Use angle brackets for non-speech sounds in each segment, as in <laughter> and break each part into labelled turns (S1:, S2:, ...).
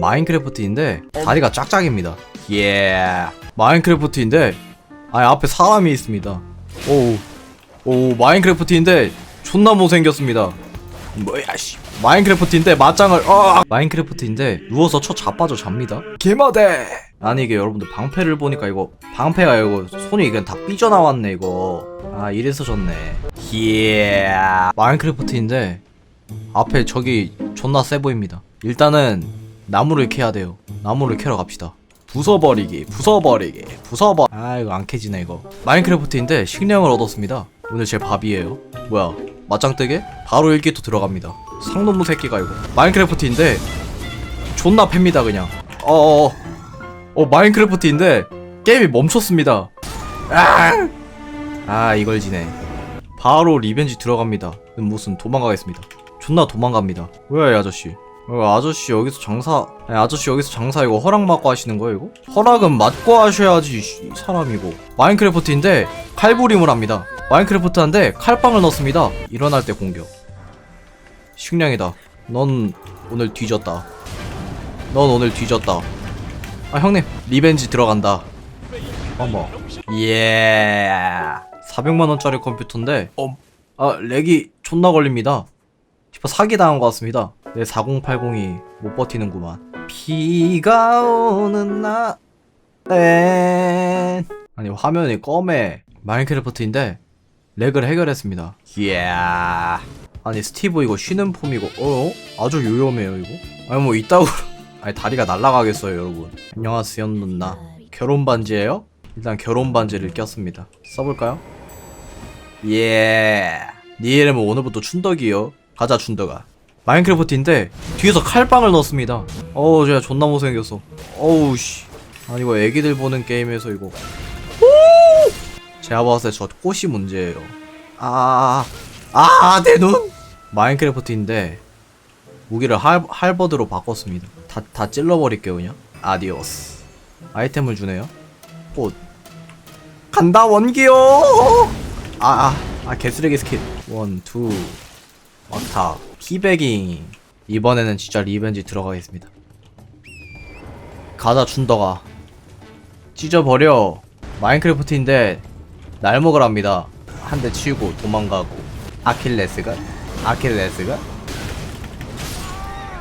S1: 마인크래프트인데 다리가 짝짝입니다. 예. 마인크래프트인데 아 앞에 사람이 있습니다. 오. 오 마인크래프트인데 존나 못생겼습니다. 뭐야 씨. 마인크래프트인데 맞짱을 어! 마인크래프트인데 누워서 쳐 자빠져 잡니다. 개마대. 아니 이게 여러분들 방패를 보니까 이거 방패가 이거 손이 그냥 다 삐져나왔네 이거. 아 이래서 졌네. 예. 마인크래프트인데 앞에 저기 존나 세 보입니다. 일단은 나무를 캐야 돼요. 나무를 캐러 갑시다. 부숴버리기, 부숴버리기, 부숴버. 아 이거 안 캐지네 이거. 마인크래프트인데 식량을 얻었습니다. 오늘 제 밥이에요. 뭐야? 맞짱 뜨게? 바로 1기토 들어갑니다. 상놈무 새끼가 이거. 마인크래프트인데 존나 팹니다 그냥. 어어. 어 마인크래프트인데 게임이 멈췄습니다. 아, 아 이걸 지네. 바로 리벤지 들어갑니다. 무슨 도망가겠습니다. 존나 도망갑니다. 뭐야 이 아저씨? 어, 아저씨 여기서 장사 아니, 아저씨 여기서 장사 이거 허락 맞고 하시는 거예요 이거? 허락은 맞고 하셔야지 이 사람이고 마인크래프트인데 칼부림을 합니다. 마인크래프트 한데 칼빵을 넣습니다. 일어날 때 공격. 식량이다. 넌 오늘 뒤졌다. 넌 오늘 뒤졌다. 아 형님 리벤지 들어간다. 어머. 예 400만원짜리 컴퓨터인데. 어, 아 렉이 존나 걸립니다. 싶어 사기당한 것 같습니다. 내 4080이 못 버티는구만. 비가 오는 날 엔 아니 화면이 검해 마인크래프트인데 렉을 해결했습니다. 이야 아니 스티브 이거 쉬는 폼이고 어 아주 요염해요 이거. 아니 뭐 이따구 <laughs> 아니 다리가 날라가겠어요 여러분. 안녕하세요 누나 결혼 반지예요? 일단 결혼 반지를 꼈습니다. 써볼까요? 예. 네 이름은 오늘부터 춘덕이요. 가자 춘덕아. 마인크래프트인데 뒤에서 칼빵을 넣습니다. 어우 제가 존나 못생겼어. 어우 씨. 아니 이거 애기들 보는 게임에서 이거. 오! 제가 봤을 때 저 꽃이 문제예요. 아, 아. 마인크래프트인데 무기를 할, 할버드로 바꿨습니다. 다, 다 찔러버릴게요 그냥. 아디오스. 아이템을 주네요. 꽃. 간다 원기요. 아, 아, 아 개쓰레기 스킬. 원, 투, 막타, 피베깅. 이번에는 진짜 리벤지 들어가겠습니다. 가자 춘더가. 찢어버려. 마인크래프트인데 날 먹으랍니다. 한 대 치우고 도망가고. 아킬레스가? 아킬레스가?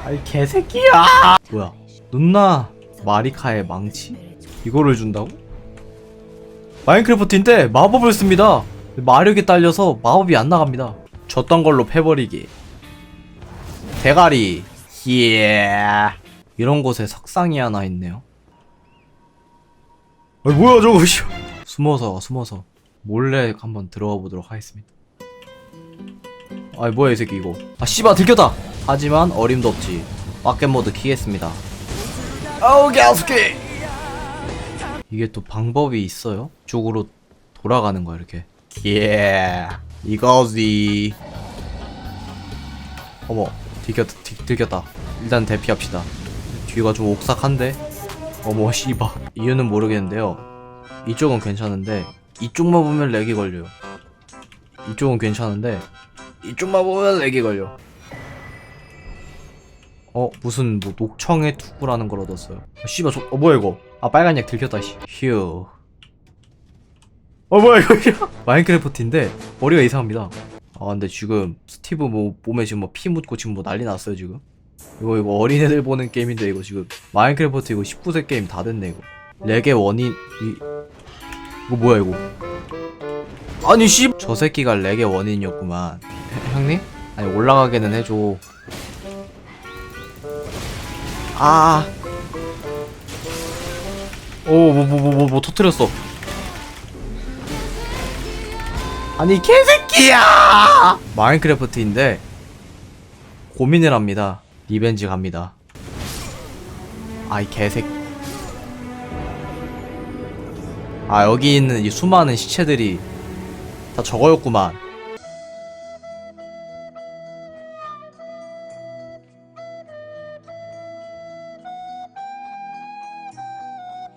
S1: 아이 개새끼야! 뭐야? 눈나 마리카의 망치? 이거를 준다고? 마인크래프트인데 마법을 씁니다. 마력이 딸려서 마법이 안 나갑니다. 졌던 걸로 패버리기. 대가리. 예. 이런 곳에 석상이 하나 있네요. 아 뭐야 저거 씨. 숨어서 숨어서 몰래 한번 들어가 보도록 하겠습니다. 아이 뭐야 이 새끼 이거. 아 씨발 들켰다. 하지만 어림도 없지. 마켓 모드 키겠습니다. 아우 개스키. 이게 또 방법이 있어요? 쪽으로 돌아가는 거야 이렇게. 예. 이거지. 어머, 들켰다, 들, 들켰다. 일단 대피합시다. 뒤가 좀 옥삭한데? 어머, <laughs> 씨바. 이유는 모르겠는데요. 이쪽은 괜찮은데, 이쪽만 보면 렉이 걸려요. 이쪽은 괜찮은데, 이쪽만 보면 렉이 걸려. 어, 무슨, 뭐, 녹청의 투구라는 걸 얻었어요. 아, 씨바, 저, 어, 뭐야, 이거. 아, 빨간 약 들켰다, 씨. 휴. 어 뭐야 이거. <laughs> 마인크래프트인데 머리가 이상합니다. 아 근데 지금 스티브 뭐 몸에 지금 뭐 피 묻고 지금 뭐 난리 났어요 지금? 이거 이거 어린애들 보는 게임인데 이거 지금 마인크래프트 이거 19세 게임 다 됐네 이거. 렉의 원인 이 이거 뭐야 이거? 아니 씨저 새끼가 렉의 원인이었구만. 형- 형님? 아니 올라가게는 해줘. 아. 오뭐뭐뭐뭐뭐 터트렸어 아니 개새끼야! 마인크래프트인데 고민을 합니다. 리벤지 갑니다. 아이 개새끼. 아 여기 있는 이 수많은 시체들이 다 저거였구만